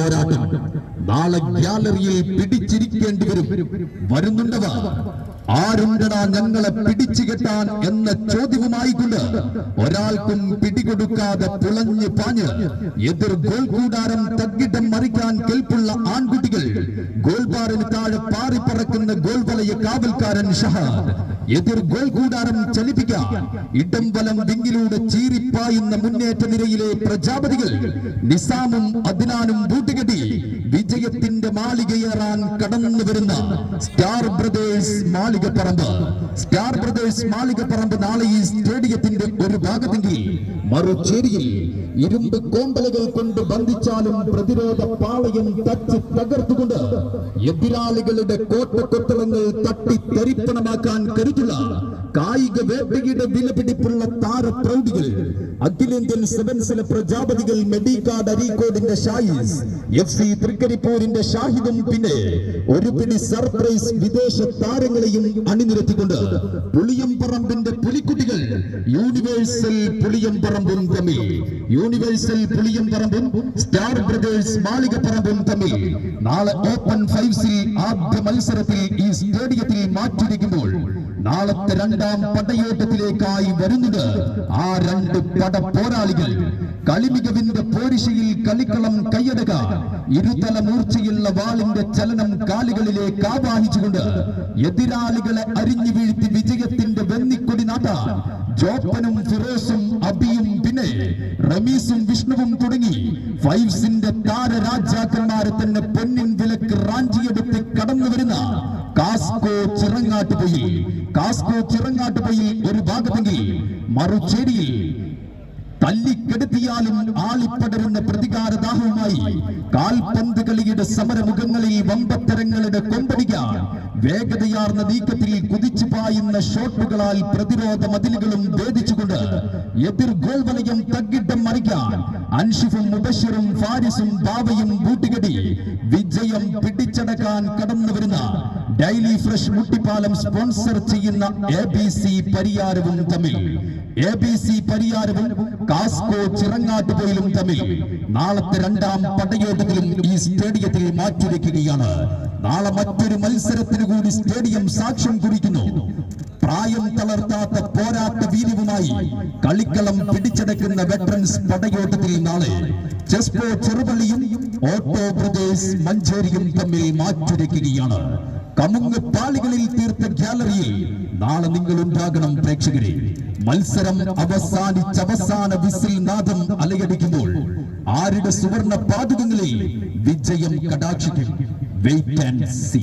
പോരാട്ടം നാളെ ഗ്യാലറിയിൽ പിടിച്ചിരിക്കേണ്ടി വരും. വരുന്നുണ്ടവ ആരുണ്ടടാ ഞങ്ങളെ പിടിച്ചു കെട്ടാൻ എന്ന ചോദ്യവുമായിക്കൊണ്ട് ഒരാൾക്കും പിടികൊടുക്കാതെ പുളഞ്ഞു പാഞ്ഞ് എതിർ ഗോൾ കൂടാരം തഗ്ഗിടം മറിക്കാൻ കെൽപ്പുള്ള ആൺകുട്ടികൾ ഗോൾബാറിന് താഴെ പാറിപ്പറക്കുന്ന ഗോൾ വലയ കാവൽക്കാരൻ ഷഹാദ് എതിർ ഗോൾ കൂടാരം ചലിപ്പിക്കാൻ ഇടം വലം വിങ്ങിലൂടെ ചീറിപ്പായുന്ന മുന്നേറ്റ നിരയിലെ പ്രജാപതികൾ നിസാമും അദ്നാനും ബൂട്ടുകെട്ടി വിജയത്തിന്റെ മാളികയേറാൻ കടന്നു വരുന്ന star brothers Malikapparamba. Star brothers Malikapparamba നാളെ ഈ സ്റ്റേഡിയത്തിന്റെ ഒരു ഭാഗത്തെങ്കിൽ മറുചേരിയിൽ ഇരുമ്പ് കോമ്പലകൾ കൊണ്ട് ബന്ധിച്ചാലും പ്രതിരോധ പാളയം തച്ച് തകർത്തുകൊണ്ട് എതിരാളികളുടെ കോട്ടക്കൊത്തളങ്ങൾ തട്ടി തെറിപ്പണമാക്കാൻ കരുതുള്ള കായിക വേട്ടയുടെ വിലപിടിപ്പുള്ള താരപ്രൗഢികൾ അഖിലേന്ത്യൻ സെവൻസിലെ പ്രജാപതികൾ മെഡിക്കാട് അരീക്കോടിന്റെ ഷായിസ് എഫ് സി തൃക്കരിപ്പൂരിന്റെ ഷാഹിദും പിന്നെ ഒരു പിടി സർപ്രൈസ് വിദേശ താരങ്ങളെയും അണിനിരത്തിക്കൊണ്ട് പുളിയംപറമ്പിന്റെ പുലിക്കുട്ടികൾ യൂണിവേഴ്സൽ പുളിയംപറമ്പും തമ്മിൽ യൂണിവേഴ്സൽ പുളിയംപറമ്പും സ്റ്റാർ ബ്രദേഴ്സ് മാളികപ്പറമ്പും തമ്മിൽ നാളെ ഓപ്പൺ ഫൈവ്സിൽ ആദ്യ മത്സരത്തിൽ ഈ സ്റ്റേഡിയത്തിൽ മാറ്റിരിക്കുമ്പോൾ നാളത്തെ രണ്ടാം പടയോട്ടത്തിലേക്കായി വരുന്നത് ആ രണ്ട് പട പോരാളികൾ. കളിമികവിന്റെ പോരിശയിൽ കളിക്കളം കൈയടക്കാൻ ഇരുതല മൂർച്ചയുള്ള വാളിന്റെ ചലനം കാലുകളിലേക്ക് ആവാഹിച്ചുകൊണ്ട് എതിരാളികളെ അരിഞ്ഞു വീഴ്ത്തി വിജയത്തിന്റെ വെന്നിക്കൊടി നാട്ടാൻ ജോപ്പനും ഫിറോസും അബിയും പിന്നെ റമീസും വിഷ്ണുവും തുടങ്ങി. ഫൈവ്സിന്റെ താരരാജാക്കന്മാരെ തന്നെ പൊന്നിൻ വിലക്ക് റാഞ്ചിയെടുത്ത് കടന്നു വരുന്ന കാസ്കോ ചിറങ്ങാട്ടുപൊയിൽ കാസ്കോ ചിറങ്ങാട്ടുപൊയിൽ ഒരു ഭാഗത്തെങ്കിൽ മറുചേരിയിൽ തല്ലിക്കെടുത്തിയാലും ആളിപ്പടരുന്ന പ്രതികാരദാഹവുമായി കാൽപന്ത് കളിയുടെ സമരമുഖങ്ങളിൽ വമ്പത്തരങ്ങളുടെ കൊമ്പടിക്കാൻ വേഗതയാർന്ന നീക്കത്തിൽ കുതിച്ചു പായുന്ന ഷോട്ടുകളാൽ പ്രതിരോധ മതിലുകളും ഭേദിച്ചുകൊണ്ട് എതിർ ഗോൾ വലയം തഗ്ഗിട്ടം മറിക്കാൻ അൻഷിഫും മുബഷിറും ഫാരിസും ബാബയും ബൂട്ടുകടി വിജയം പിടിച്ചടക്കാൻ കടന്നു വരുന്ന ഡെയിലി ഫ്രഷ് മുട്ടിപ്പാലം സ്പോൺസർ ചെയ്യുന്ന എ ബി സി പരിയാരവും തമ്മിൽ. എ ബി സി പരിയാരവും കാസ്കോ ചിറങ്ങാട്ടുപോയിലും തമ്മിൽ. നാളത്തെ രണ്ടാം പടയോട്ടത്തിലും ഈ സ്റ്റേഡിയത്തിൽ മാറ്റിവെക്കുകയാണ്. നാളെ മറ്റൊരു മത്സരത്തിന് കൂടി സ്റ്റേഡിയം സാക്ഷ്യം കുറിക്കുന്നു. പ്രായം തളർത്താത്ത പോരാട്ട വീര്യവുമായി കളിക്കളം പിടിച്ചെടുക്കുന്ന വെറ്ററൻസ് പടയോട്ടത്തിൽ നാളെ ചെസ്പോ ചെറുപള്ളിയും ഓട്ടോ ബ്രദേഴ്സ് മഞ്ചേരിയും തമ്മിൽ മാറ്റുരയ്ക്കുകയാണ്. കമുങ്ങ് പാളികളിൽ തീർത്ത ഗ്യാലറിയിൽ നാളെ നിങ്ങൾ ഉണ്ടാകണം പ്രേക്ഷകരെ. മത്സരം അവസാനിച്ച അവസാന വിസിൽ നാദം അലയടിക്കുമ്പോൾ ആരുടെ സുവർണ പാതകങ്ങളിൽ വിജയം കടാക്ഷിക്കും. Wait and see